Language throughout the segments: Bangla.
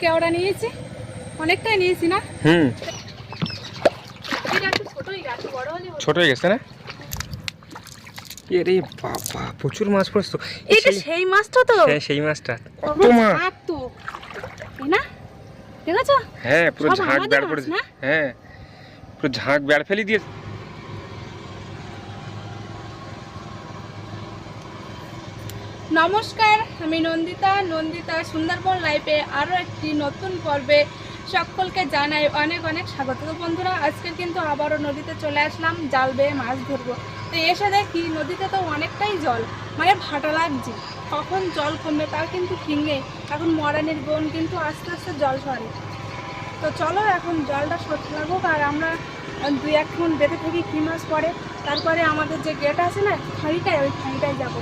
কেওড়া নিয়েছি? অনেকটাই নিয়েছি না? হুম। ছোট হয়ে গেছে না? এ রে বাবা প্রচুর মাছ পড়েছে তো। এটা সেই- মাছটা তো? হ্যাঁ সেই মাছটা। কত মাছ? তো। না? আছে হ্যাঁ পুরো ঝাঁক বেড় পড়েছে। হ্যাঁ পুরো ঝাঁক বেড় ফেলে দিয়ে নমস্কার, আমি নন্দিতা। নন্দিতা সুন্দরবন লাইফে আরও একটি নতুন পর্বে সকলকে জানাই অনেক অনেক স্বাগত। তো বন্ধুরা, আজকে কিন্তু আবারও নদীতে চলে আসলাম, জাল বেয়ে মাছ ধরবো। তো এসে দেখি নদীতে তো অনেকটাই জল মানে ভাটা লাগছে। কখন জল কমবে তার কিন্তু ঠিক নেই। এখন মরানির বোন কিন্তু আস্তে আস্তে জল সরে তো চলো এখন জলটা সরতে লাগুক আর আমরা দুই একক্ষণ বেঁধে থাকি কী মাছ পরে তারপরে আমাদের যে গেট আছে না, খাঁড়িটায়, ওই খাঁড়িটায় যাব।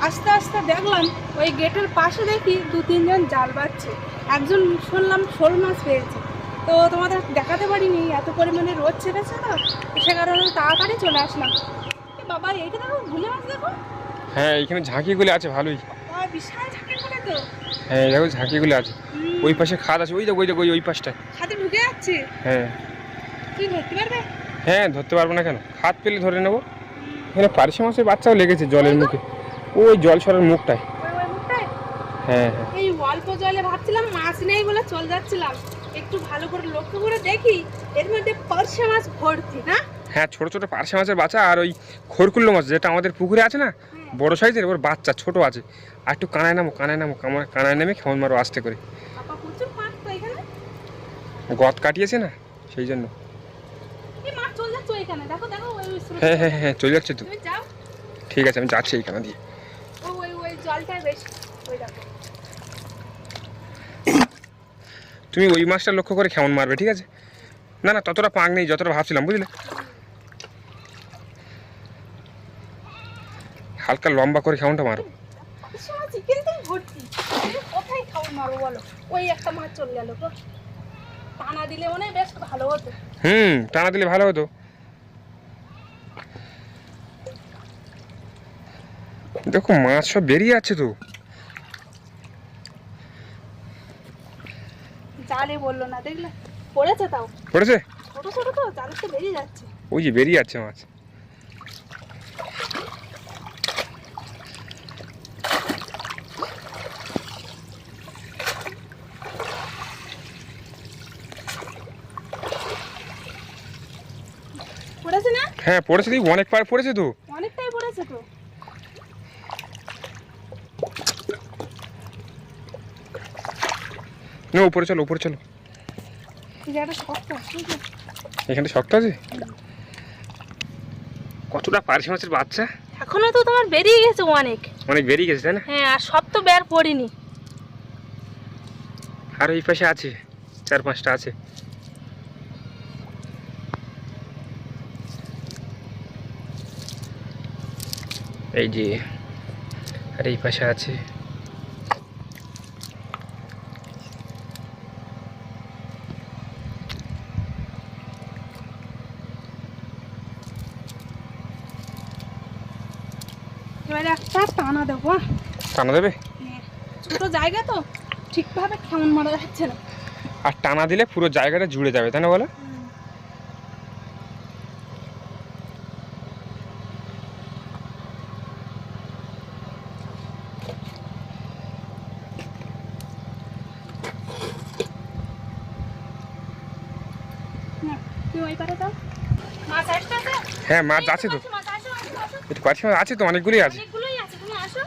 আস্তে আস্তে দেখলাম ওই গেটের পাশে দেখি দু তিনজন জাল বাচ্ছে একজন শুনলাম শোল মাছ পেয়েছে। তো তোমাদের দেখাতে পারিনি এত পরিমাণে রোদ ছেড়েছে তো সে কারণে তাড়াতাড়ি চলে আসলাম। বাবা এইটা দেখো ভুলে মাছ দেখো। হ্যাঁ এখানে ঝাঁকিগুলো আছে ভালোই। বিশাল ঝাঁকে করে তো। হ্যাঁ দেখো ঝাঁকিগুলো আছে। ওই পাশে খাদ আছে ওই দেখো ওই দেখো ওই- পাশটায়। হাতে ঢুকে যাচ্ছে? হ্যাঁ। তুই ধরতে পারবে? হ্যাঁ ধরতে পারব না কেন? খাদ পেলে ধরে নেব। এখানে পার্শে মাছের বাচ্চাও লেগেছে জলের মুখে। ওই জল সরার মুখটায়। হ্যাঁ হ্যাঁ। এই অল্প জলে ভাবছিলাম মাছ নেই বলে চল যাচ্ছিলাম। একটু ভালো করে লক্ষ্য করে দেখি এর মধ্যে পার্শে মাছ ভর্তি না? হ্যাঁ ছোট ছোট পার্শে মাছের বাচ্চা আর ওই খড়কুল্লো মাছ যেটা আমাদের পুকুরে আছে না বড় সাইজের ওর বাচ্চা ছোট আছে। আর একটু কানায় নামো কানায় নামো কানায় নেমে কেমন মারো আস্তে করে। এখানে? গত কাটিয়েছে না সেই জন্য। এখানে হ্যাঁ হ্যাঁ হ্যাঁ চলে যাচ্ছে তো। ঠিক আছে আমি যাচ্ছি এইখানে দিয়ে। জলটাই বেশ ওই দেখো। তুমি ওই মাছটা লক্ষ্য করে কেমন মারবে ঠিক আছে? না না ততটা পাক নেই যতটা ভাবছিলাম বুঝলে? হালকা লম্বা করে কেমনটা মারো? পার্শে মাছ চিকেনটাই ভর্তি। এ কোথায় খাব মারো বলো? ওই একটা মাছ চলে গেল টানা দিলে মনে বেশ ভালো হতো। হুম টানা দিলে ভালো হতো। দেখো মাছ সব বেরিয়ে যাচ্ছে তো। জালে বলল না দেখলে? পড়েছে তাও। পড়েছে? ছোট ছোট তো জালে তো বেরিয়ে যাচ্ছে। ওই যে বেরিয়ে যাচ্ছে মাছ। পড়েছে না? হ্যাঁ পড়েছে দেখি অনেক পার পড়েছে তো। অনেকটাই পড়েছে তো। না উপরে চলো উপরে চলো? এখানটা শক্ত আছে? কতটা পার্শে মাছের বাচ্চা? এখনও তো তোমার বেরিয়ে গেছে অনেক। অনেক বেরিয়ে গেছে তাই না? হ্যাঁ আর সব তো বের পড়িনি। আর এই পাশে আছে চার পাঁচটা আছে। এই যে আর এই পাশে আছে এবারে একটা টানা দেবো। হ্যাঁ? টানা দেবে? হ্যাঁ ছোট জায়গা তো ঠিকভাবে কেমন মারা যাচ্ছে না। আর টানা দিলে পুরো জায়গাটা জুড়ে যাবে তাই না বলো? হ্যাঁ মাছ আছে তো। একটু আছে তো অনেকগুলোই আছে অনেকগুলোই আছে তুমি আসো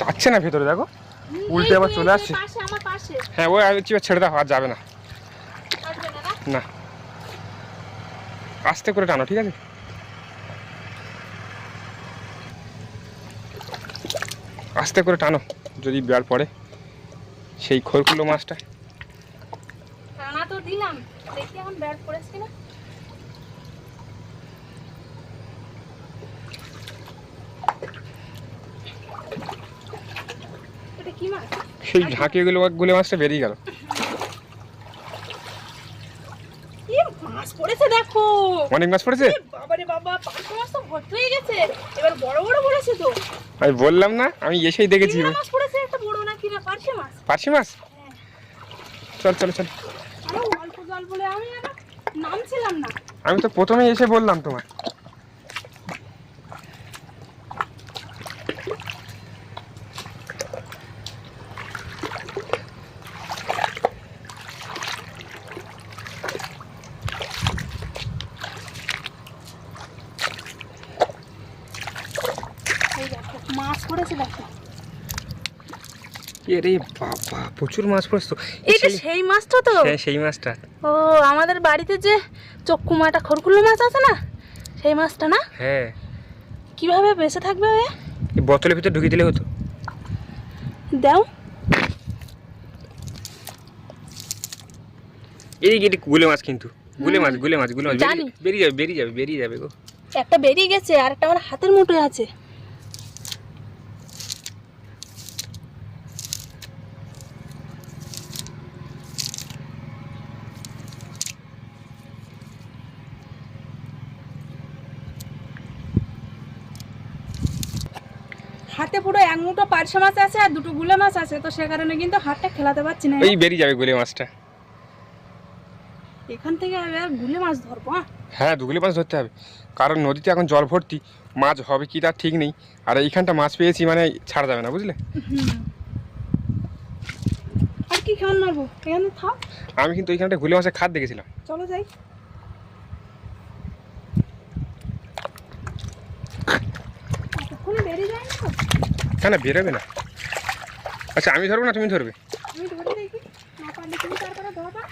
যাচ্ছে না ভেতরে দেখো। উল্টে আবার চলে আসছে। হ্যাঁ ওই চিপে ছেড়ে দাও আর যাবে না। না না? না। আস্তে করে টানো ঠিক আছে? আস্তে করে টানো যদি বেড় পড়ে। সেই খড়কুলো মাছটা। টানা তো দিলাম। দেখি এখন ব্যাট পড়েছে মাছ সেই ঝাঁকিয়ে গুলো গুলে মাছটা বেরিয়ে গেল। মাছ পড়েছে দেখো। অনেক মাছ পড়েছে? বাবারে বাবা পাঁচশো মাছ তো ভর্তি হয়ে গেছে। এবার বড় বড় পড়েছে তো। আমি বললাম না আমি এসেই দেখেছি। মাছ পড়েছে একটা বড় মাছ। মাছ? চল চল চল। আরও অল্প জল বলে আমি নামছিলাম না। আমি তো প্রথমেই এসে বললাম তোমার এই দেখো মাছ পড়েছে দেখো এরে বাবা প্রচুর মাছ পড়ছে তো। এটা সেই- মাছটা তো? হ্যাঁ সেই মাছটা। ও আমাদের বাড়িতে যে চক্কুমাটা খড়কুলো মাছ আছে না সেই মাছটা না? হ্যাঁ। কীভাবে বেঁচে থাকবে এ? বোতলের ভিতরে ঢুকিয়ে দিলে হতো। দাও। এই গুলে মাছ কিন্তু। গুলে মাছ গুলে মাছ গুলে মাছ। বেরিয়ে যাবে বেরিয়ে যাবে বেরিয়ে যাবে গো। একটা বেরিয়ে গেছে আর একটা আমার হাতের মুঠোয় আছে। হাতে পুরো এক মুঠো পার্শে মাছ আছে আর দুটো গুলে মাছ আছে তো সে কারণে কিন্তু হাতটা খেলাতে পারছি না। এই বেরিয়ে যাবে গুলে মাছটা। এখান থেকে আমি আর গুলে মাছ ধরবো হ্যাঁ? হ্যাঁ দুগুলি মাছ ধরতে হবে। কারণ নদীতে এখন জল ভর্তি মাছ হবে কি তার ঠিক নেই। আর এইখানটা মাছ পেয়েছি মানে ছাড়া যাবে না বুঝলে? আর কি খাওয়ান মারবো? এখানে থাক। আমি কিন্তু এইখানটা গুলে মাছের খাদ দেখেছিলাম। চলো যাই এতক্ষণে বেরিয়ে যায় না না বেরোবে না। আচ্ছা আমি ধরবো না তুমি ধরবে আমি ধরে দেখি না পারলে তুমি তারপরে ধরবা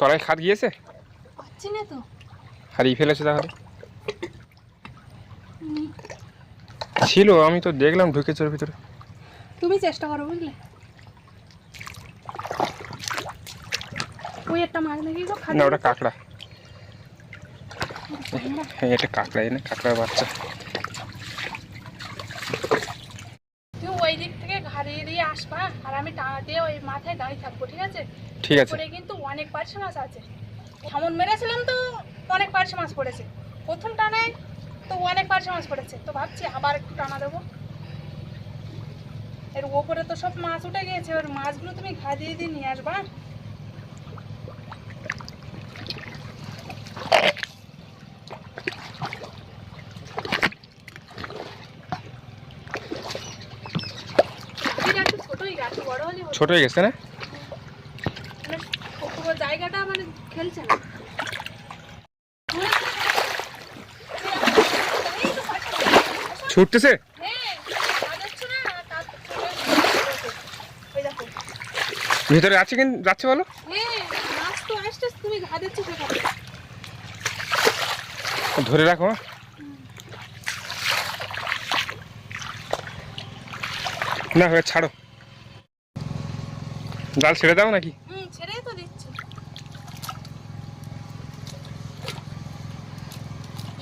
তলায় খাদ গিয়েছে? পাচ্ছি না তো। হারিয়ে ফেলেছে তাহলে? ছিল আমি তো দেখলাম ঢুকেছে ওর ভিতরে। তুমি চেষ্টা করো বুঝলে? ওই একটা মাছ নাকি না ওটা কাঁকড়া। হ্যাঁ এটা কাঁকড়া না কাঁকড়ার বাচ্চা। ওই দিক থেকে ঘাড়িয়ে দিয়ে আসবা আর আমি টানা দিয়ে ওই মাথায় দাঁড়িয়ে থাকব ঠিক আছে? ঠিক আছে। অনেক পার্শে মাছ আছে। এমন মেরেছিলাম তো অনেক পার্শে মাছ পড়েছে। প্রথম টানায় তো অনেক পার্শে মাছ পড়েছে। তো ভাবছি আবার একটু টানা দেবো। এর ওপরে তো সব মাছ উঠে গিয়েছে। এবার মাছগুলো তুমি ঘা দিয়ে দিয়ে নিয়ে আসবা। ছোট হয়ে গেছে না মানে পুরো জায়গাটা মানে খেলছে না ছুটতেছে। ভিতরে আছে কিন্তু যাচ্ছে বলো। ধরে রাখো না ছাড়ো জাল ছেড়ে দাও নাকি হুম, ছেড়েই তো দিচ্ছি।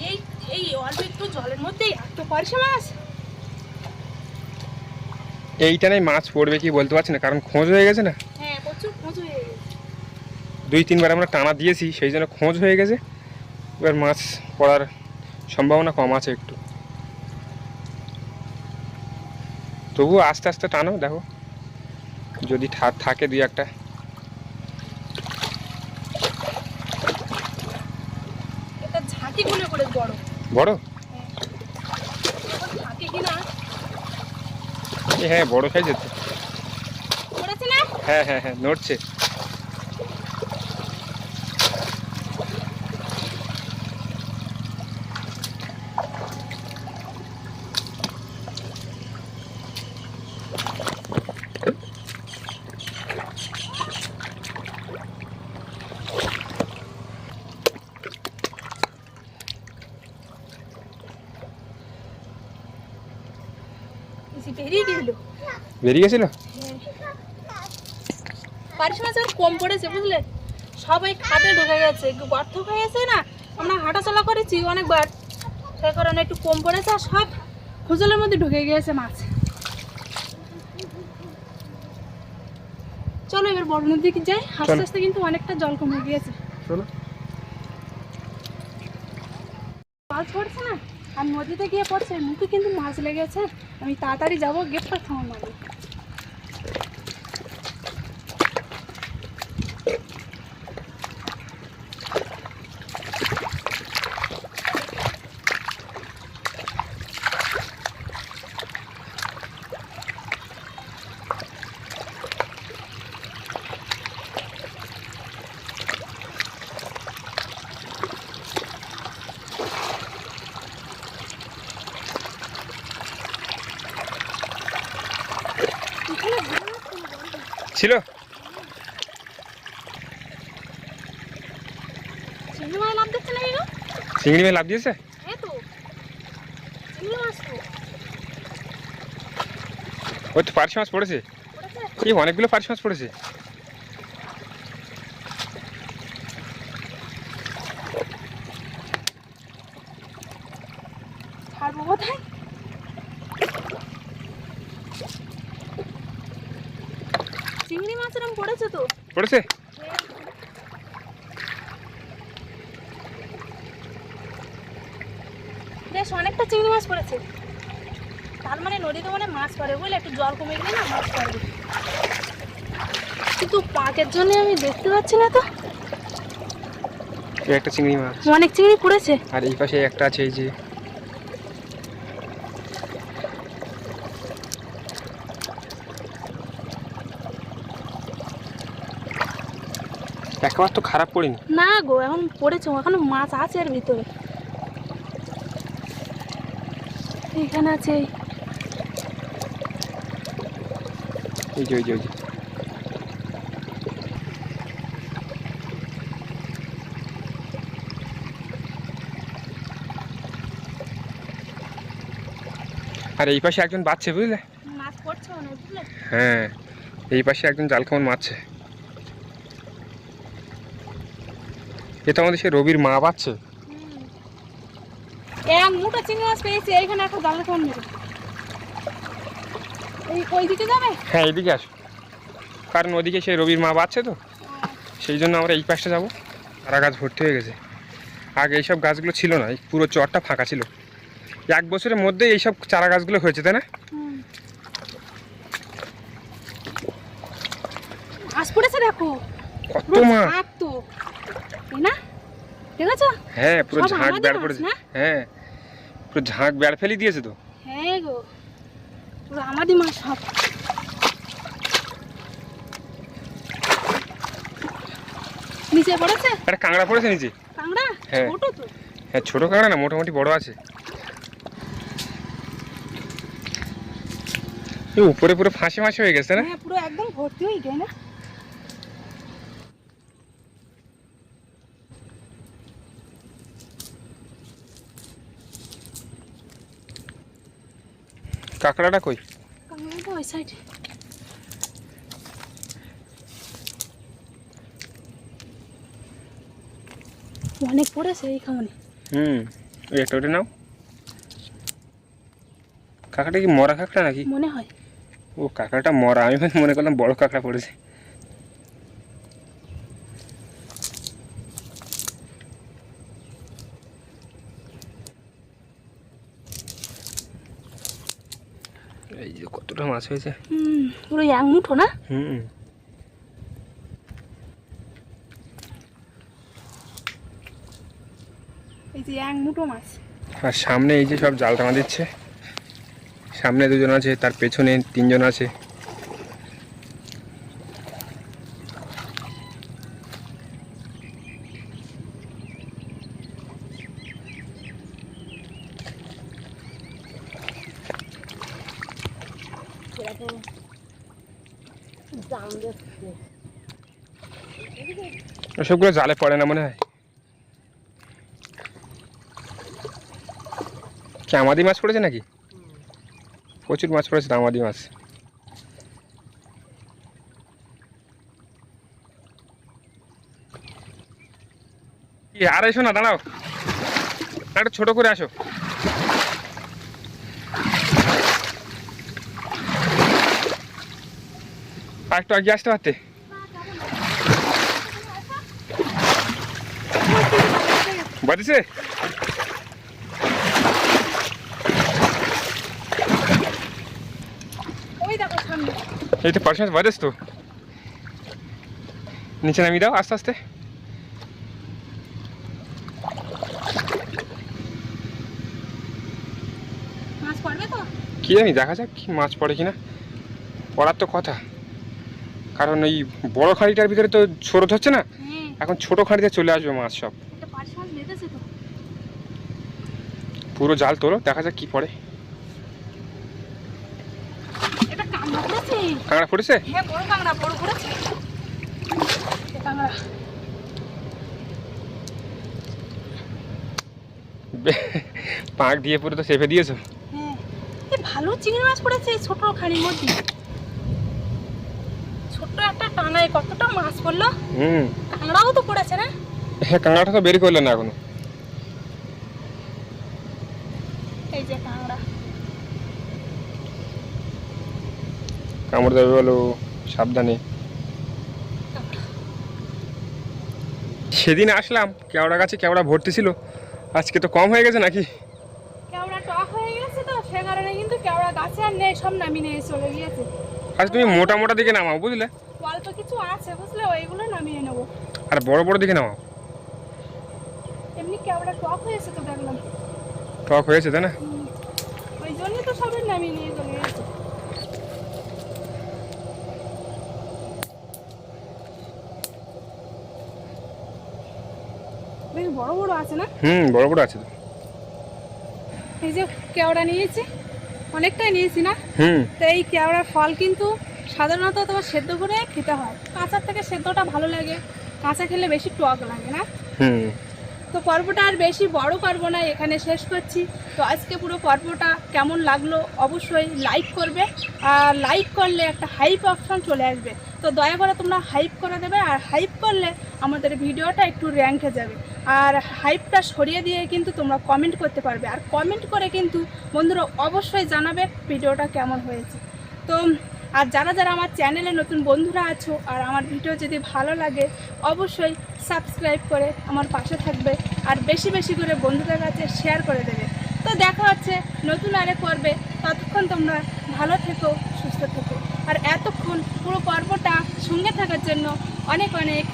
এই এই অল্প একটু জলের মধ্যেই এত পারছে মাছ? এইটা নেই মাছ পড়বে কি বলতে পারছি না কারণ খোঁজ হয়ে গেছে না। হ্যাঁ প্রচুর খোঁজ হয়ে গেছে। দুই তিনবার আমরা টানা দিয়েছি সেই জন্য খোঁজ হয়ে গেছে। এবার মাছ পড়ার সম্ভাবনা কম আছে একটু। তবুও আস্তে আস্তে টানো দেখো। যদি থাকে দুই একটা এটা ঝাঁকি গুলো করে বড়? হ্যাঁ বড় সাইজের যেতে হ্যাঁ হ্যাঁ হ্যাঁ নড়ছে এই যে বেরিয়ে গেল বেরিয়ে গেছিল? পারিস মাছ কম পড়েছে বুঝলে? সবাই খাদে ঢুকে গেছে। গর্ত হয়ে গেছে না আমরা হাঁটাচলা করেছি অনেকবার। সেই কারণে একটু কম পড়েছে আর সব খুজলের মধ্যে ঢুকে গিয়েছে মাছ। চলো এবার বড় নদীর দিকে যাই। আস্তে আস্তে কিন্তু অনেকটা জল কমে গিয়েছে। চলো। মাছ পড়ছে না আর নদীতে গিয়ে পড়ছে। মুখে কিন্তু মাছ লেগেছে। আমি তাড়াতাড়ি যাব গেটটা থামার মারি এখানে বিরাট কোনো গন্ধ। ছিল? চিংড়ি মাছ লাভ দিয়েছে? ওই তো পার্শি মাছ পড়েছে? এই অনেকগুলো পার্শি মাছ পড়েছে। ছাড়বো কোথায় চিংড়ি মাছ এরকম পড়েছে তো? পড়েছে? বেশ অনেকটা চিংড়ি মাছ পড়েছে। তার মানে নদীতে মানে মাছ পড়ে বুঝলে? একটু জল কমে গেলে না মাছ পড়বে কিন্তু পাকের জন্য আমি দেখতে পাচ্ছি না তো। এই একটা চিংড়ি মাছ। অনেক চিংড়ি পড়েছে। আর এই পাশে একটা আছে এই যে একবার তো খারাপ পড়িনি না গো এখন পড়েছে এখনও মাছ আছে এর ভিতরে। এখানে আছে এই। যে ওই যে ওই যে। আর এই পাশে একজন বাচ্চে বুঝলে? মাছ পড়ছে বুঝলে? হ্যাঁ এই পাশে একজন জাল কেমন মারছে। এটা আমাদের সে রবির মা পাচ্ছে। এক মুঠো চিংড়ি মাছ পেয়েছি এইখানে একটা জাল কেমন এই ওই দিকে যাবে? হ্যাঁ এইদিকে আসো। কারণ ওদিকে সে রবির মা বাচ্ছে তো। সেই জন্য আমরা এই পাশটা যাব। চারা গাছ ভর্তি হয়ে গেছে। আগে এইসব গাছগুলো ছিল না এই পুরো চরটা ফাঁকা ছিল। এক বছরের মধ্যে এইসব চারা গাছগুলো হয়েছে তাই না? কত মাছ? না? হ্যাঁ পুরো ঝাঁক বেড় পড়েছে। হ্যাঁ পুরো ঝাঁক বেড় ফেলে দিয়েছে তো। হ্যাঁ গো পুরো আমাদের মাছ সব। নিচে পড়েছে? একটা কাঁকড়া পড়েছে নিচে। হ্যাঁ। ছোট তো। হ্যাঁ ছোটো কাঁকড়া না মোটামুটি বড় আছে। উপরে পুরো ফাঁসি ফাঁসি হয়ে গেছে না? হ্যাঁ পুরো একদম ভর্তি হয়ে গেছে না? কাঁকড়াটা কই? ওই সাইডে অনেক পড়েছে এই খামনে হুম ওই একটা ওটা নাও। কাকাটা কি মরা কাঁকড়া নাকি? মনে হয়। ও কাঁকড়াটা মরা আমি মনে করলাম বড় কাঁকড়া পড়েছে। এই যে কতটা মাছ হয়েছে? হুম পুরো এক মুঠো না? হুম। এই যে এক মুঠো মাছ। আর সামনে এই যে সব জাল টানা দিচ্ছে। সামনে দুজন আছে তার পেছনে তিনজন আছে। ওসবগুলো জালে পড়ে না মনে হয়? কি আমাদি মাছ পড়েছে নাকি? প্রচুর মাছ পড়েছে আমাদি মাছ। আর এসো না, দাঁড়াও। একটু ছোট করে আসো। আর একটু আগে আসতে পারতে? সামনে। এই তো পার্সেন্ট বাজেস তো। নিচে নামিয়ে দাও আস্তে আস্তে। কি জানি দেখা যাক কি মাছ পড়ে কিনা। পড়ার তো কথা। কারণ এই বড় খাঁড়িটার ভিতরে তো স্রোত হচ্ছে না? এখন ছোট খাঁড়িতে চলে আসবে মাছ সব। পুরো জাল তোলো দেখা যাক কি পড়ে। কাঁকড়া পড়েছে? হ্যাঁ পাঁক দিয়ে পুরো তো চেপে দিয়েছ। হ্যাঁ। ভালো চিংড়ি মাছ পড়েছে ছোট খানির মধ্যে। একটা টানায় কতটা মাছ পড়ল? হুম। কাঁকড়াও তো পড়েছে না? হ্যাঁ কাঁকড়াটা তো বের করলে না এখনও। এই যে কাঁকড়া। কামড় দেবে বলো সাবধানে। সেদিন আসলাম কেওড়া গাছে কেওড়া ভর্তি ছিল। আজকে তো কম হয়ে গেছে নাকি? কেওড়া টক হয়ে গেছে তো সে কারণে কিন্তু কেওড়া গাছে আর নেই সব নামিয়ে নিয়ে চলে গিয়েছে। আজ তুমি মোটা মোটা দিকে নামাও বুঝলে? অল্প কিছু আছে বুঝলে ওইগুলো নামিয়ে নেব। আর বড় বড় দিকে নামাও এমনি কেওড়া টক হয়েছে তো দেখলাম। টক হয়েছে তাই না? ওই জন্যই তো সবের নামিয়ে নিয়ে চলে গেছে। বেশ বড় বড় আছে না? হুম বড় বড় আছে এই যে কেওড়া নিয়েছি অনেকটাই নিয়েছি না? হুম। তো এই কেওড়ার ফল কিন্তু সাধারণত তোমার সেদ্ধ করে খেতে হয়। কাঁচার থেকে সেদ্ধটা ভালো লাগে। কাঁচা খেলে বেশি টক লাগে না? তো পর্বটা আর বেশি বড় করব না এখানে শেষ করছি। তো আজকে পুরো পর্বটা কেমন লাগল অবশ্যই লাইক করবে। আর লাইক করলে একটা হাইপ অপশন চলে আসবে। তো দয়া করে তোমরা হাইপ করে দেবে। আর হাইপ করলে আমাদের ভিডিওটা একটু র্যাঙ্কে যাবে। আর হাইপটা সরিয়ে দিয়ে কিন্তু তোমরা কমেন্ট করতে পারবে। আর কমেন্ট করে কিন্তু বন্ধুরা অবশ্যই জানাবে ভিডিওটা কেমন হয়েছে। তো আর যারা যারা আমার চ্যানেলে নতুন বন্ধুরা আছো আর আমার ভিডিও যদি ভালো লাগে, অবশ্যই সাবস্ক্রাইব করে আমার পাশে থাকবে আর বেশি বেশি করে বন্ধুদের কাছে শেয়ার করে দেবে। তো দেখা হচ্ছে নতুন আরে করবে ততক্ষণ তোমরা ভালো থেকো, সুস্থ থেকো। আর এতক্ষণ পুরো পর্বটা সঙ্গে থাকার জন্য অনেক অনেক